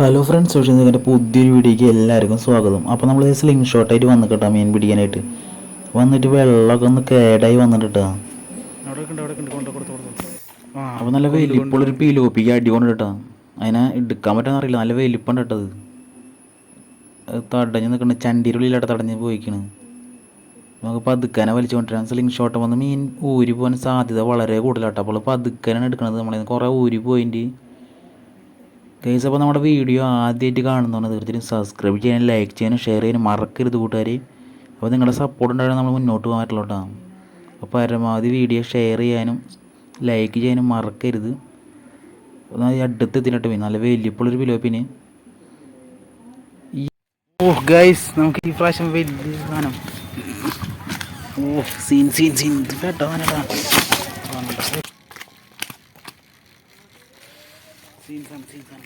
Hello friends social മീഡിയന്റെ പുതിയൊരു വീഡിയോയ്ക്ക് എല്ലാവർക്കും സ്വാഗതം. അപ്പോൾ നമ്മൾ സ്ലിംഗ് ഷോട്ടായിട്ട് വന്ന് കേട്ടോ മീൻ പിടിക്കാനായിട്ട്. വന്നിട്ട് വെള്ളമൊക്കെ ഒന്ന് കേടായി വന്നിട്ട് കേട്ടോ അപ്പോൾ നല്ല വലിപ്പുള്ളൊരു പീലോപ്പിക്ക് അടി കൊണ്ട് കേട്ടോ അതിനെ എടുക്കാൻ പറ്റാന്ന് അറിയില്ല നല്ല വലിപ്പുണ്ട് കേട്ടത് തടഞ്ഞ് നിൽക്കണ ചണ്ടിയുടെ ഉള്ളിലായിട്ട് തടഞ്ഞ് പോയിക്കണ്. നമുക്ക് പതുക്കാനെ വലിച്ചു വലിച്ചുകൊണ്ടിരാൻ സ്ലിംഗ് ഷോട്ട് വന്ന് മീൻ ഊരി പോകാൻ സാധ്യത വളരെ കൂടുതലാട്ടോ. അപ്പോൾ പതുക്കാനാണ് എടുക്കണത് നമ്മളെ കുറേ ഊരി പോയിന്റെ ഗൈസ് അപ്പോൾ നമ്മുടെ വീഡിയോ ആദ്യമായിട്ട് കാണുന്നതാണ് തീർച്ചയായും സബ്സ്ക്രൈബ് ചെയ്യാനും ലൈക്ക് ചെയ്യാനും ഷെയർ ചെയ്യാനും മറക്കരുത് കൂട്ടുകാർ അപ്പോൾ നിങ്ങളുടെ സപ്പോർട്ട് ഉണ്ടായാലും നമ്മൾ മുന്നോട്ട് പോകാൻ കേട്ടോ അപ്പോൾ പരമാവധി വീഡിയോ ഷെയർ ചെയ്യാനും ലൈക്ക് ചെയ്യാനും മറക്കരുത്. ഒന്ന് ഈ അടുത്ത് എത്തിയിട്ട് പോയി നല്ല വലിയപ്പോഴൊരു പിലോപ്പിന് ഓ ഗൈസ് നമുക്ക് ഈ പ്രാവശ്യം വലിയ സാധനം. ഓ സീൻ സീൻ സീൻ കേട്ടോ അവനടാ സീസൺ സീസൺ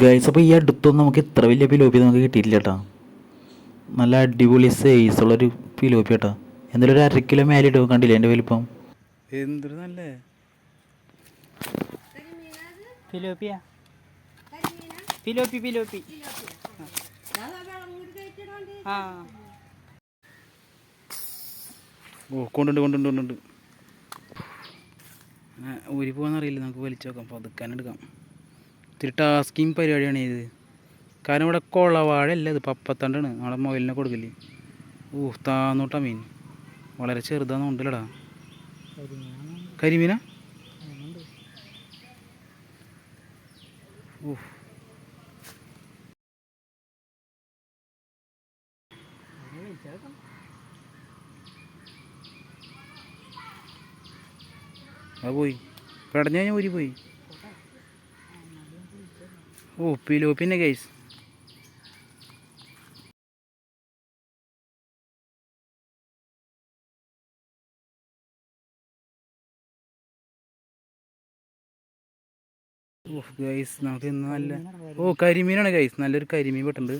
ഗൈസ് അപ്പോൾ ഈ അടുത്തൊന്നും നമുക്ക് ഇത്ര വലിയ പിലോപ്പി നമുക്ക് കിട്ടിയില്ല കേട്ടോ നല്ല അടിപൊളി സൈസ് ഉള്ളൊരു പിലോപ്പി കേട്ടോ എന്തായാലും ഒരു അര കിലോ മേലെ ഇടുക കണ്ടില്ലേ എന്റെ വലിപ്പം എന്തൊരു നല്ല. ഫിലോപ്പിയ ഫിലോപ്പി ഫിലോപ്പി ആ. ഓ കൊണ്ടുണ്ട് കൊണ്ടുണ്ട് കൊണ്ടുണ്ട്. ഊരി പോകാന്നറിയില്ല നമുക്ക് വലിച്ചു നോക്കാം. പതുക്കാൻ എടുക്കാം ഇത്തിരി ടാസ്കിങ് പരിപാടിയാണ് ഇത്. കാരണം ഇവിടെ കൊളവാഴ അല്ല ഇത്. പപ്പത്തണ്ടാണ്. നമ്മളെ മൊയിലിനെ കൊടുക്കില്ലേ ഓ താന്നോട്ടാ മീൻ. വളരെ ചെറുതാന്ന് ഉണ്ടല്ലടാ കരിമീനാ? ഓ അത് പോയി. പെടഞ്ഞു കഴിഞ്ഞാൽ ഊരി പോയി. ഓ പിലോ പിന്നെ ഗൈസ് ഗൈസ് നമുക്ക് ഇന്ന് നല്ല ഓ കരിമീനാണ് ഗൈസ് നല്ലൊരു കരിമീൻ പെട്ടുണ്ട്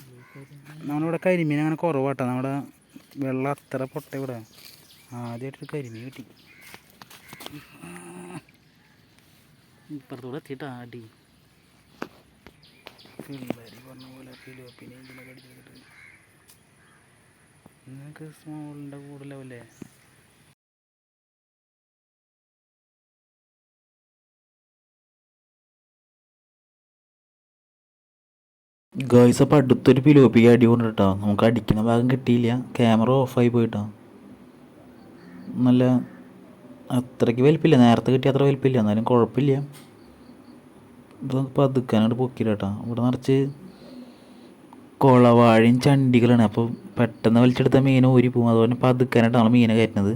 നമ്മളിവിടെ കരിമീൻ അങ്ങനെ കുറവാട്ടോ. നമ്മുടെ വെള്ളം അത്ര പൊട്ട ഇവിടെ. ആദ്യമായിട്ടൊരു കരിമീൻ കിട്ടി. ഇപ്പുറത്തൂടെ എത്തിയിട്ട് ആടി പിള്ളേര് പറഞ്ഞ പോലെ ഫിലോപ്പിനെ ഇതിനൊക്കെ അടിച്ചിട്ട് നിങ്ങൾക്ക് സ്മോളിന്റെ കൂടുതലാവില്ലേ? ഗേൾസ് അപ്പോൾ അടുത്തൊരു പിലോപ്പിക്ക് അടി കൊണ്ട് കേട്ടോ നമുക്ക് അടിക്കുന്ന ഭാഗം കിട്ടിയില്ല. ക്യാമറ ഓഫായി പോയിട്ടോ. നല്ല അത്രയ്ക്ക് വലിപ്പില്ല. നേരത്തെ കിട്ടിയ അത്ര വലിപ്പില്ല. എന്നാലും കുഴപ്പമില്ല. ഇപ്പോൾ പതുക്കാനായിട്ട് പൊക്കില്ല കേട്ടോ ഇവിടെ നിറച്ച് കുളവാഴയും ചണ്ടികളാണ് അപ്പോൾ പെട്ടെന്ന് വലിച്ചെടുത്ത മീൻ ഊരി പോകും അതുപോലെ പതുക്കാനായിട്ടാണ് മീനെ കയറ്റുന്നത്.